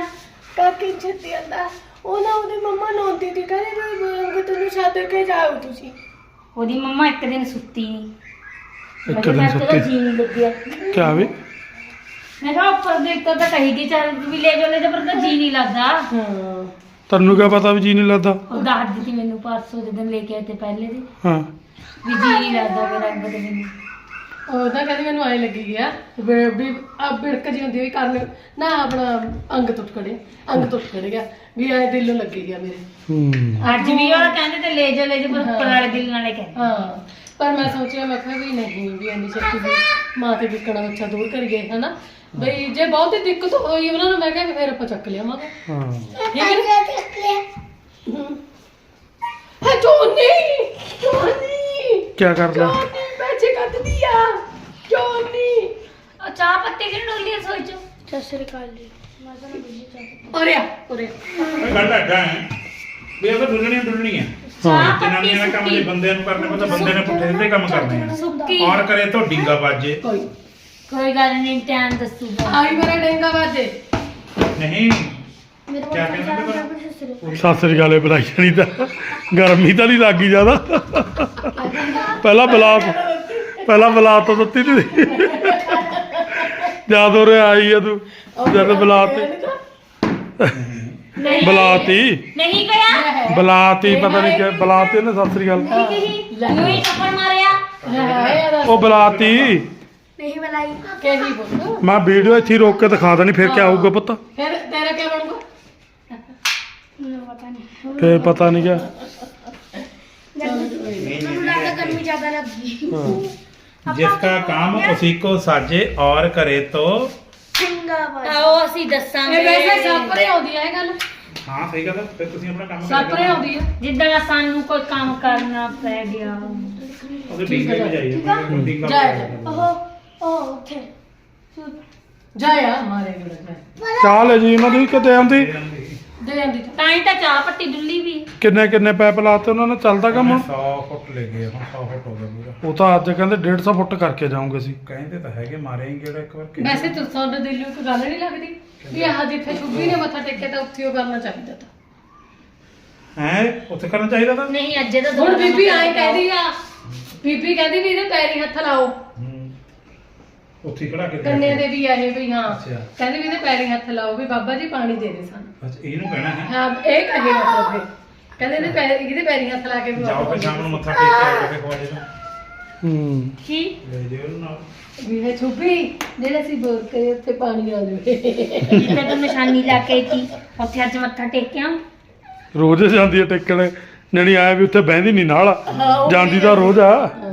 ਕਾਕੇ ਛੱਡੀ ਜਾਂਦਾ ਉਹ ਨਾ ਉਹਦੀ ਮੰਮਾ ਨੋਂਦੀ ਦੀ ਕਹਿੰਦੇ ਮੈਂ ਤੈਨੂੰ ਛੱਡ ਕੇ ਜਾਓ ਤੁਸੀਂ। ਉਹਦੀ ਮੰਮਾ ਇੱਕ ਦਿਨ ਸੁੱਤੀ ਨਹੀਂ ਇੱਕ ਦਿਨ ਸੁੱਤੀ। ਜੀ ਨਹੀਂ ਲੱਗਿਆ। ਕਿਆ ਵੀ? ਮੈਂ ਕਿਹਾ ਉੱਪਰ ਦੇ ਉੱਤੋਂ ਤਾਂ ਕਹੀ ਗਈ ਚੱਲ ਵੀ ਲੈ ਜਾਓ ਲੈ ਜਾ ਪਰ ਤਾਂ ਜੀ ਨਹੀਂ ਲੱਗਦਾ। ਹਾਂ। ਤੈਨੂੰ ਕਿਆ ਪਤਾ ਵੀ ਜੀ ਨਹੀਂ ਲੱਗਦਾ? ਉਹ ਦੱਸ ਦਿੱਤੀ ਮੈਨੂੰ ਪਰਸੋਂ ਜਦੋਂ ਲੈ ਕੇ ਆਏ ਤੇ ਪਹਿਲੇ ਦੇ ਹਾਂ। ਵੀ ਜੀ ਨਹੀਂ ਲੱਗਦਾ ਮੇਰਾ ਅੰਗਤ ਮੈਨੂੰ। ਉਹ ਤਾਂ ਕਹਿੰਦੀ ਮੈਨੂੰ ਆਏ ਲੱਗੀ ਗਿਆ ਵੀ ਵੀ ਆ ਬਿੜਕ ਜੀ ਹੁੰਦੀ ਵੀ ਕਰਨ ਨਾ ਆਪਣਾ ਅੰਗ ਟੁੱਟ ਖੜੇ ਅੰਗ ਟੁੱਟ ਖੜ ਗਿਆ ਵੀ ਐ ਦਿਲ ਨੂੰ ਲੱਗੀ ਗਿਆ ਮੇਰੇ। ਹੂੰ। ਅੱਜ ਵੀ ਉਹ ਕਹਿੰਦੇ ਤੇ ਲੈ ਜਾ ਲੈ ਜਾ ਪਰ ਉੱਪਰ ਵਾਲੇ ਦਿਲ ਨਾਲੇ ਕਹਿੰਦੇ। ਹਾਂ ਪਰ ਮੈਂ ਸੋਚਿਆ ਮੈਂ ਕਿਹਾ ਵੀ ਨਹੀਂ ਵੀ ਇੰਨੀ ਛੇਤੀ ਵੀ ਮਾਂ ਤੇ ਵਿਕਣਾ ਬੱਚਾ ਦੂਰ ਕਰੀਏ ਹਨਾ? ਬਈ ਜੇ ਬਹੁਤ ਹੀ ਦਿੱਕਤ ਹੋਈ ਉਹਨਾਂ ਨੂੰ ਮੈਂ ਕਿਹਾ ਵੀ ਫਿਰ ਆਪਾਂ ਚੱਕ ਲਿਆਵਾਂਗੇ। ਹਾਂ। ਠੀਕ ਹੈ ਹਮ। ਹੈ। ਜੋਨੀ ਜੋਨੀ ਕਿਆ ਕਰਦਾ? ਜੋਨੀ ਪੈਸੇ ਕੱਢਦੀ ਆ। ਜੋਨੀ ਉਹ ਚਾਹ ਪੱਤੀ ਕਿਹਨੂੰ ਡੋਲੀ ਰਸੋਈ ਚ? ਸਤਿ ਸ੍ਰੀ ਅਕਾਲ ਜੀ। ਉਰੇ ਆ। ਉਰੇ ਆ। ਇਹ ਗੱਲ ਐਡਾ ਹੈ। ਵੀ ਇਹ ਤਾਂ ਡੁੱਲਣੀ ਡੁੱਲਣੀ ਹੈ ਚਾਹ ਪੱਤੀ ਜਨਾਨੀਆਂ ਦਾ ਕੰਮ ਜੇ ਸੁੱਕੀ ਬੰਦੇ ਨੂੰ ਕਰਨੇ ਪਤਾ ਬੰਦੇ ਨੇ ਪੁੱਠੇ ਸਿੱਧੇ ਕੰਮ ਕਰਨੇ ਆ। ਸੁੱਕੀ। ਔਰ ਕਰੇ ਤੋਂ ਡਿੰਗਾ ਬਾਜੇ। ਕੋਈ। ਕੋਈ ਗੱਲ ਨਹੀਂ ਟਾਈਮ ਦੱਸੂਗਾ। ਆਈ ਮੇਰਾ ਡੇਂਗਾ ਵਾਜੇ ਨਹੀਂ। ਕਿਆ ਕਹਿੰਦੇ ਤੇ ਸਤਿ ਸ੍ਰੀ ਅਕਾਲ। ਇਹ ਬੁਲਾਈ ਜਾਣੀ ਤਾਂ। ਗਰਮੀ ਤਾਂ ਨਹੀਂ ਲੱਗੀ ਜ਼ਿਆਦਾ। ਪਹਿਲਾਂ ਬਲਾਤ ਪਹਿਲਾਂ ਬਲਾਤ ਤਾਂ ਦਿੱਤੀ ਤੀ ਜਦ ਉਰੇ ਆਈ ਆ ਤੂੰ ਜਦ ਬਲਾਤ ਨਹੀਂ। ਬੁਲਾਤੀ। ਨਹੀਂ ਗਿਆ ਬਲਾਤੀ ਪਤਾ ਨਹੀਂ ਕਿ ਬਲਾਤੀ ਨੇ ਸਤਿ ਸ੍ਰੀ ਅਕਾਲ। ਹੀ ਮਾਰਿਆ। ਉਹ ਬਲਾਤੀ। ਕਹੀ ਬੋਲ ਮੈਂ ਵੀਡੀਓ ਇੱਥੇ ਰੋਕ ਕੇ ਦਿਖਾ ਦੇਣੀ ਫਿਰ ਕੀ ਆਊਗਾ ਪੁੱਤ? ਫਿਰ ਤੇਰਾ ਕੀ ਬਣੂਗਾ। ਫਿਰ ਪਤਾ ਨਹੀਂ ਕਿਆ। ਹਾਂ। जिसका काम उसी को साजे और करे तो ਜਿੰਦਾਬਾਦ ਆਓ ਅਸੀਂ ਦੱਸਾਂਗੇ। ਇਹ ਵੈਸੇ ਸਾਪਰੇ ਆਉਂਦੀ ਆ ਇਹ ਗੱਲ। ਹਾਂ ਸਹੀ ਗੱਲ ਹੈ ਫਿਰ ਤੁਸੀਂ ਆਪਣਾ ਕੰਮ ਸਾਪਰੇ ਆਉਂਦੀ ਆ। ਜਿੱਦਾਂ ਸਾਨੂੰ ਕੋਈ ਕੰਮ ਕਰਨਾ ਪੈ ਗਿਆ। ਉਹਦੇ ਠੀਕ ਹੈ, ਠੀਕ ਹੈ। ਬੀਕ ਜਾ ਉਹ ਉਹ ਉੱਥੇ। ਜਾਇਆ ਮਾਰੇ ਗੁਰੂ ਨੇ ਚਾਲ ਹੈ ਜੀ ਇਹਨਾਂ ਦੀ ਕਿਤੇ ਆਉਂਦੀ? ਦੇ ਜਾਂਦੀ ਤਾਂ ਹੀ ਤਾਂ ਚਾਹ ਪੱਤੀ ਡੁੱਲੀ ਵੀ। ਕਿੰਨੇ ਕਿੰਨੇ ਪੈਪ ਲਾਤੇ ਉਹਨਾਂ ਨੇ? ਚੱਲਦਾ ਕੰਮ ਹੁਣ? 100 ਫੁੱਟ ਲੈ ਗਏ ਹੁਣ 100 ਫੁੱਟ ਹੋ ਗਿਆ ਪੂਰਾ। ਉਹ ਤਾਂ ਅੱਜ ਕਹਿੰਦੇ 150 ਫੁੱਟ ਕਰਕੇ ਜਾਉਂਗੇ ਸੀ ਕਹਿੰਦੇ ਤਾਂ ਹੈਗੇ ਮਾਰੇ ਹੀ ਕਿਹੜਾ ਇੱਕ ਵਾਰ ਕਿ ਵੈਸੇ ਤੁ ਤੁਹਾਡੇ ਦਿਲ ਨੂੰ ਇੱਕ ਗੱਲ ਨਹੀਂ ਲੱਗਦੀ। ਵੀ ਆਹ ਜਿੱਥੇ ਛੁੱਬੀ ਨੇ ਮੱਥਾ ਟੇਕਿਆ ਤਾਂ ਉੱਥੇ ਉਹ ਕਰਨਾ ਚਾਹੀਦਾ ਤਾਂ। ਹੈ? ਉੱਥੇ ਕਰਨਾ ਚਾਹੀਦਾ ਤਾਂ? ਨਹੀਂ ਅੱਜੇ ਤਾਂ ਹੁਣ ਬੀਬੀ ਐਂ ਕਹਿੰਦੀ ਆ। ਬੀਬੀ ਕਹਿੰਦੀ ਵੀ ਇਹਦੇ ਪੈਰੀ ਹੱਥ ਲਾਓ। ਹੂੰ। ਉੱਥੇ ਹੀ ਖੜਾ ਕੇ ਕੰਨੇ ਦੇ ਵੀ ਆਏ ਵੀ ਹਾਂ। ਅੱਛਾ। ਕਹਿੰਦੇ ਵੀ ਇਹਦੇ ਪੈਰੀ ਹੱਥ ਲਾਓ ਵੀ ਬਾਬਾ ਜੀ ਪਾਣੀ ਦੇ ਦੇ ਸਾਨੂੰ। ਅੱਛਾ ਇਹਨੂੰ ਕਹਿਣਾ ਹੈ। ਹਾਂ ਇਹ ਕਹੇ ਮਤਲਬ ਫਿਰ ਕਹਿੰਦੇ ਇਹਦੇ ਪੈਰ ਇਹਦੇ ਪੈਰੀ ਹੱਥ ਲਾ ਕੇ ਵੀ ਜਾਓ ਬਾਬਾ ਫਿਰ ਸ਼ਾਮ ਨੂੰ ਮੱਥਾ ਟੇਕ ਕੇ ਆਓ ਕੇ ਖਵਾਜੇ ਨੂੰ ਹੂੰ। ਕੀ? ਲੈ ਜਿਓ ਉਹਨੂੰ ਨਾਲ। ਵੀ ਇਹ ਛੁੱਬੀ ਜਿਹੜੇ ਅਸੀਂ ਬੋਲ ਕੇ ਉੱਥੇ ਪਾਣੀ ਆ ਜਾਵੇ। ਜਿੱਥੇ ਤੂੰ ਨਿਸ਼ਾਨੀ ਲਾ ਕੇ ਕੀ ਉੱਥੇ ਅੱਜ ਮੱਥਾ ਟੇਕਿਆ ਰੋਜ਼ ਹੀ ਜਾਂਦੀ ਹੈ ਟੇਕਣ। ਨਣੀ ਆਇਆ ਵੀ ਉੱਥੇ ਬਹਿੰਦੀ ਨਹੀਂ ਨਾਲ। ਉਹ ਜਾਂਦੀ ਤਾਂ ਰੋਜ਼ ਆ।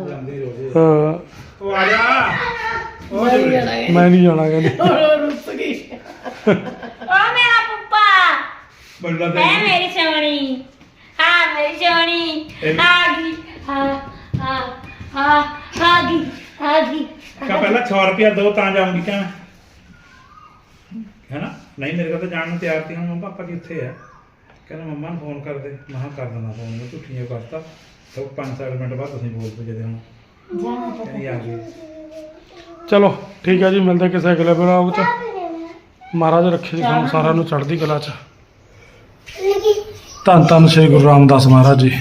ਜਾਂਦੀ ਰੋਜੇ। ਹਾਂ, ਉਹ ਆ ਜਾ। ਨਹੀਂ ਜਾਣਾ। ਮੈਂ ਨਹੀਂ ਜਾਣਾ ਕਹਿੰਦੀ। ਉਹ ਰੁੱਸ ਗਈ। [laughs] ਓ ਮੇਰਾ ਪੁੱਪਾ। ਬੰਦਾ ਐ ਮੇਰੀ ਸੋਹਣੀ। ਹਾਂ ਮੇਰੀ ਸੋਹਣੀ। ਆ ਗਈ। ਹਾਂ ਹਾਂ ਹਾਂ ਆ ਗਈ ਆ ਗਈ। ਕਾ ਪਹਿਲਾਂ 100 ਰੁਪਿਆ ਦੋ ਤਾਂ ਜਾਊਂਗੀ ਕਿਆ ਹੈਨਾ ਨਹੀਂ ਮੇਰੇ ਕੋਲ ਤਾਂ ਜਾਣ ਨੂੰ ਤਿਆਰ ਸੀ। ਹੁਣ ਮੰਮਾ ਪਾਪਾ ਕਿੱਥੇ ਆ। ਕਹਿੰਦਾ ਮੰਮਾ ਨੂੰ ਫੋਨ ਕਰ ਦੇ ਮੈਂ ਕਿਹਾ ਕਰ ਦਿੰਦਾ ਫੋਨ ਮੈਂ ਝੂਠੀਆਂ ਕਰਤਾ। ਤਾਂ 5-7 ਮਿੰਟ ਬਾਅਦ ਤੁਸੀਂ ਬੋਲ ਪਏ ਜਦੇ ਹੁਣ। ਕਹਿੰਦੀ ਆ ਗਈ। ਚਲੋ ਠੀਕ ਹੈ ਜੀ ਮਿਲਦੇ ਕਿਸੇ ਅਗਲੇ ਬਲੌਗ 'ਚ। ਮਹਾਰਾਜ ਰੱਖੇ ਜੀ ਤੁਹਾਨੂੰ ਸਾਰਿਆਂ ਨੂੰ ਚੜ੍ਹਦੀ ਕਲਾ 'ਚ। ਧੰਨ ਧੰਨ ਸ੍ਰੀ ਗੁਰੂ ਰਾਮਦਾਸ ਮਹਾਰਾਜ ਜੀ।